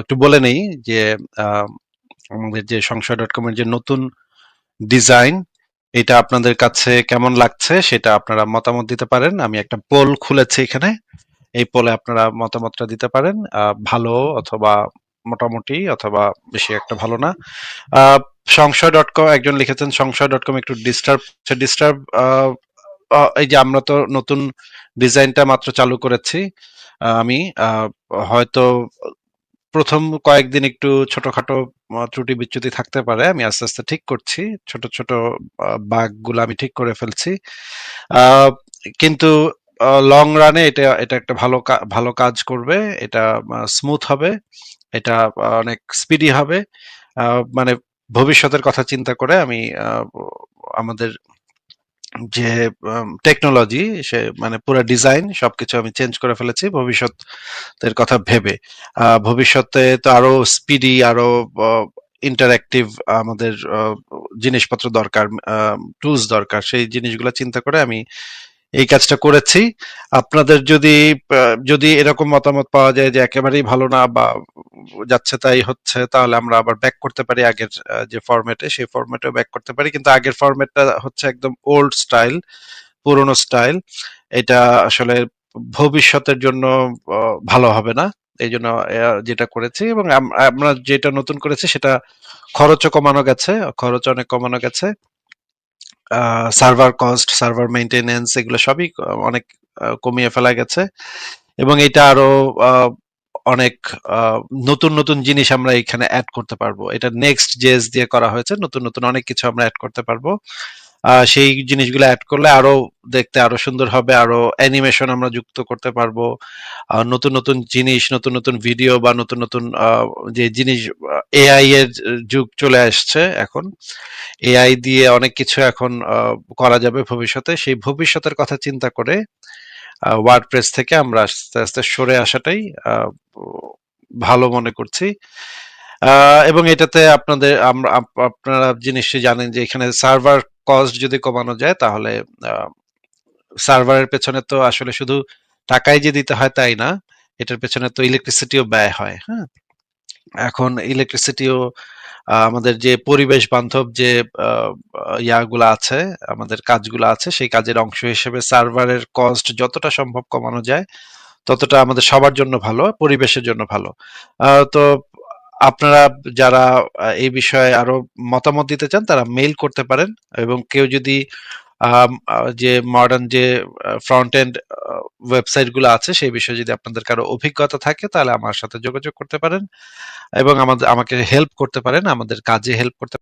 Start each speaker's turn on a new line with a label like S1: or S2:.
S1: একটু বলে নেই যে আমাদের যে সংশয় ডট কম এর যে নতুন ডিজাইন এটা আপনাদের কাছে কেমন লাগছে সেটা আপনারা মতামত দিতে পারেন। আমি একটা পোল খুলেছি এখানে। এই পোলে আপনারা মতামতটা দিতে পারেন। ভালো অথবা মোটামুটি অথবা বেশি একটা ভালো না। সংশয় ডট কম একজন লিখেছেন, সংশয় ডট কম একটু ডিস্টার্ব ডিস্টার্ব এই যে আমরা তো নতুন ডিজাইনটা মাত্র চালু করেছি আমি হয়তো প্রথম কয়েকদিন একটু ছোটখাটো ত্রুটি বিচ্যুতি থাকতে পারে, আমি আস্তে আস্তে ঠিক করছি। ছোট ছোট বাগগুলো আমি ঠিক করে ফেলছি। কিন্তু লং রানে এটা এটা একটা ভালো ভালো কাজ করবে। এটা স্মুথ হবে। এটা অনেক স্পিডি হবে। মানে ভবিষ্যতের কথা চিন্তা করে আমি আমাদের যে টেকনোলজি সে মানে পুরো ডিজাইন সবকিছু আমি চেঞ্জ করে ফেলেছি ভবিষ্যতের কথা ভেবে। ভবিষ্যতে তো আরও স্পিডি আরও ইন্টারঅ্যাক্টিভ আমাদের জিনিসপত্র দরকার টুলস দরকার, সেই জিনিসগুলো চিন্তা করে আমি এই কাজটা করেছি। আপনাদের যদি যদি এরকম মতামত পাওয়া যায় যে একেবারেই ভালো না বা যাচ্ছে তাই হচ্ছে, তাহলে আমরা আবার ব্যাক করতে পারি আগের যে ফরম্যাটে সেই ফরম্যাটেও ব্যাক করতে পারি। কিন্তু আগের ফরম্যাটটা হচ্ছে একদম ওল্ড স্টাইল পুরনো স্টাইল এটা আসলে ভবিষ্যতের জন্য ভালো হবে না। এই জন্য যেটা করেছি এবং আমরা যেটা নতুন করেছি সেটা খরচও কমানো গেছে, খরচ অনেক কমানো গেছে। সার্ভার কস্ট সার্ভার মেইনটেনেন্স এগুলো সবই অনেক কমিয়ে ফেলা গেছে। এবং এটা আরও অনেক নতুন নতুন জিনিস আমরা এখানে অ্যাড করতে পারব। এটা নেক্সট জেস দিয়ে করা হয়েছে, নতুন নতুন অনেক কিছু আমরা অ্যাড করতে পারব। সেই জিনিসগুলো অ্যাড করলে আরও দেখতে আরও সুন্দর হবে, আরও অ্যানিমেশন আমরা যুক্ত করতে পারব। নতুন নতুন জিনিস, নতুন নতুন ভিডিও বা নতুন নতুন যে জিনিস এআই এর যুগ চলে আসছে এখন। এআই দিয়ে অনেক কিছু এখন করা যাবে ভবিষ্যতে। সেই ভবিষ্যতের কথা চিন্তা করে ওয়ার্ডপ্রেস থেকে আমরা আস্তে আস্তে সরে আসাটাই ভালো মনে করছি। এবং এটাতে আপনাদের আপনারা জিনিসটি জানেন যে এখানে সার্ভার কস্ট যদি কমানো যায়, তাহলে সার্ভারের পেছনে তো আসলে শুধু টাকাই যে দিতে হয় তাই না, এটার পেছনে তো ইলেকট্রিসিটিও ব্যয় হয় হ্যাঁ। এখন ইলেকট্রিসিটিও আমাদের যে পরিবেশ বান্ধব যে ইয়াগুলো আছে, আমাদের কাজগুলো আছে, সেই কাজের অংশ হিসেবে সার্ভারের কস্ট যতটা সম্ভব কমানো যায়, ততটা আমাদের সবার জন্য ভালো, পরিবেশের জন্য ভালো। তো আপনারা যারা এই বিষয়ে আরও মতামত দিতে চান, তারা মেইল করতে পারেন এবং কেউ যদি যে মডার্ন যে ফ্রন্ট এন্ড ওয়েবসাইটগুলো আছে, সেই বিষয়ে যদি আপনাদের কারও অভিজ্ঞতা থাকে, তাহলে আমার সাথে যোগাযোগ করতে পারেন এবং আমাদের, আমাকে হেল্প করতে পারেন, আমাদের কাজে হেল্প করতে